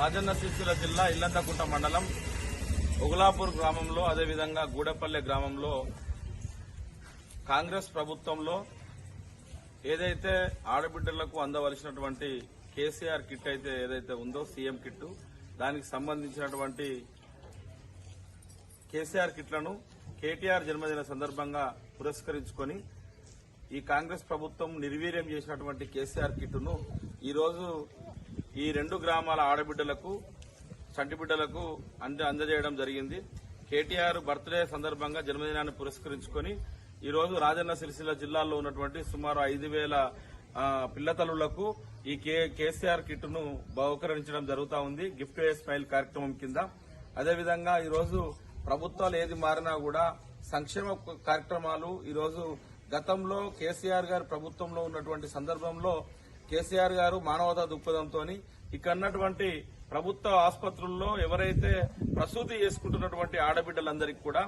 రాజన్న సిరిసిల్ల జిల్లా ఇల్లంతకుంట మండలం ఉగులాపూర్ గ్రామంలో అదేవిధంగా గూడెపల్లె గ్రామంలో కాంగ్రెస్ ప్రభుత్వంలో ఏదైతే ఆడబిడ్డలకు అందవలసినటువంటి కేసీఆర్ కిట్ అయితే ఏదైతే ఉందో సీఎం కిట్ దానికి సంబంధించినటువంటి కేసీఆర్ కిట్లను కేటీఆర్ జన్మదిన సందర్భంగా పురస్కరించుకొని ఈ కాంగ్రెస్ ప్రభుత్వం నిర్వీర్యం చేసినటువంటి కేసీఆర్ కిట్టును ఈరోజు ఈ రెండు గ్రామాల ఆడబిడ్డలకు సంటిబిడ్డలకు అంద అందజేయడం జరిగింది. కేటీఆర్ బర్త్డే సందర్భంగా జన్మదినాన్ని పురస్కరించుకొని ఈరోజు రాజన్న సిరిసిల్ల జిల్లాలో ఉన్నటువంటి సుమారు ఐదు వేల పిల్లతల్లులకు ఈ కే- కేసీఆర్ కిట్ను బహుకరించడం జరుగుతూ ఉంది. గిఫ్ట్ ఏ స్మైల్ కార్యక్రమం కింద. అదేవిధంగా ఈరోజు ప్రభుత్వాలు ఏది మారినా కూడా సంక్షేమ కార్యక్రమాలు ఈరోజు గతంలో కేసీఆర్ గారి ప్రభుత్వంలో ఉన్నటువంటి సందర్భంలో కేసీఆర్ గారు మానవతా దృక్పథంతో ఇక్కడ ఉన్నటువంటి ప్రభుత్వ ఆసుపత్రుల్లో ఎవరైతే ప్రసూతి చేసుకుంటున్నటువంటి ఆడబిడ్డలందరికీ కూడా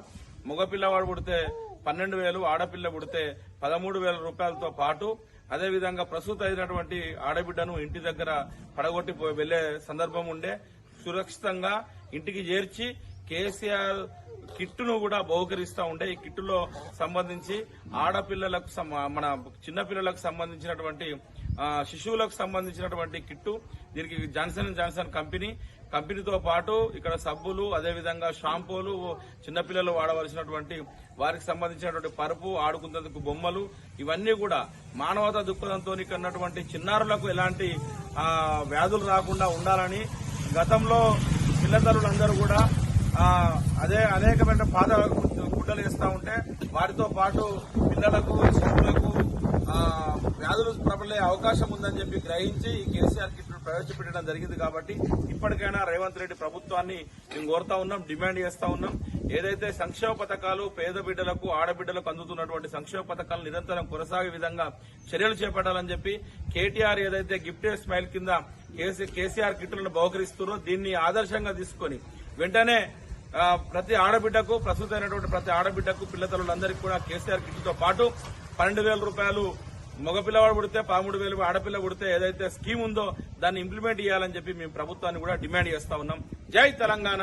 మగపిల్లవాడు పుడితే పన్నెండు వేలు ఆడపిల్ల పుడితే పదమూడు వేల రూపాయలతో పాటు అదేవిధంగా ప్రసూతి అయినటువంటి ఆడబిడ్డను ఇంటి దగ్గర పడగొట్టి వెళ్ళే సందర్భం ఉండే సురక్షితంగా ఇంటికి చేర్చి కేసీఆర్ కిట్టును కూడా బహుకరిస్తూ ఉండే ఈ కిట్టులో సంబంధించి ఆడపిల్లలకు మన చిన్నపిల్లలకు సంబంధించినటువంటి శిశువులకు సంబంధించినటువంటి కిట్టు దీనికి జాన్సన్ అండ్ జాన్సన్ కంపెనీ. కంపెనీతో పాటు ఇక్కడ సబ్బులు అదేవిధంగా షాంపూలు చిన్నపిల్లలు వాడవలసినటువంటి వారికి సంబంధించినటువంటి పరుపు ఆడుకునేందుకు బొమ్మలు ఇవన్నీ కూడా మానవతా దృక్పథంతో కన్నటువంటి చిన్నారులకు ఎలాంటి వ్యాధులు రాకుండా ఉండాలని గతంలో పిల్లతల్లులందరూ కూడా అదే అనేకమైన పాద గుడ్డలు వేస్తూ ఉంటే వాటితో పాటు పిల్లలకు శిశువులకు వ్యాధులు ప్రబలే అవకాశం ఉందని చెప్పి గ్రహించి ఈ కేసీఆర్ కిట్లు ప్రవేశపెట్టడం జరిగింది కాబట్టి ఇప్పటికైనా రేవంత్ రెడ్డి ప్రభుత్వాన్ని మేము కోరుతా ఉన్నాం డిమాండ్ చేస్తా ఉన్నాం. ఏదైతే సంక్షేమ పథకాలు పేద బిడ్డలకు ఆడబిడ్డలకు అందుతున్నటువంటి సంక్షేమ పథకాలు నిరంతరం కొనసాగే విధంగా చర్యలు చేపట్టాలని చెప్పి కేటీఆర్ ఏదైతే గిఫ్ట్ స్మైల్ కింద కేసీ- కేసీఆర్ కిట్లను బహుకరిస్తున్నారో దీన్ని ఆదర్శంగా తీసుకొని వెంటనే ప్రతి ఆడబిడ్డకు ప్రస్తుతమైనటువంటి ప్రతి ఆడబిడ్డకు పిల్లతల్లులందరికీ కూడా కేసీఆర్ కిట్తో పాటు పన్నెండు వేల రూపాయలు మగపిల్లవాడు పుడితే పదమూడు వేలు ఆడపిల్ల పుడితే ఏదైతే స్కీమ్ ఉందో దాన్ని ఇంప్లిమెంట్ చేయాలని చెప్పి మేము ప్రభుత్వాన్ని కూడా డిమాండ్ చేస్తా ఉన్నాం. జై తెలంగాణ!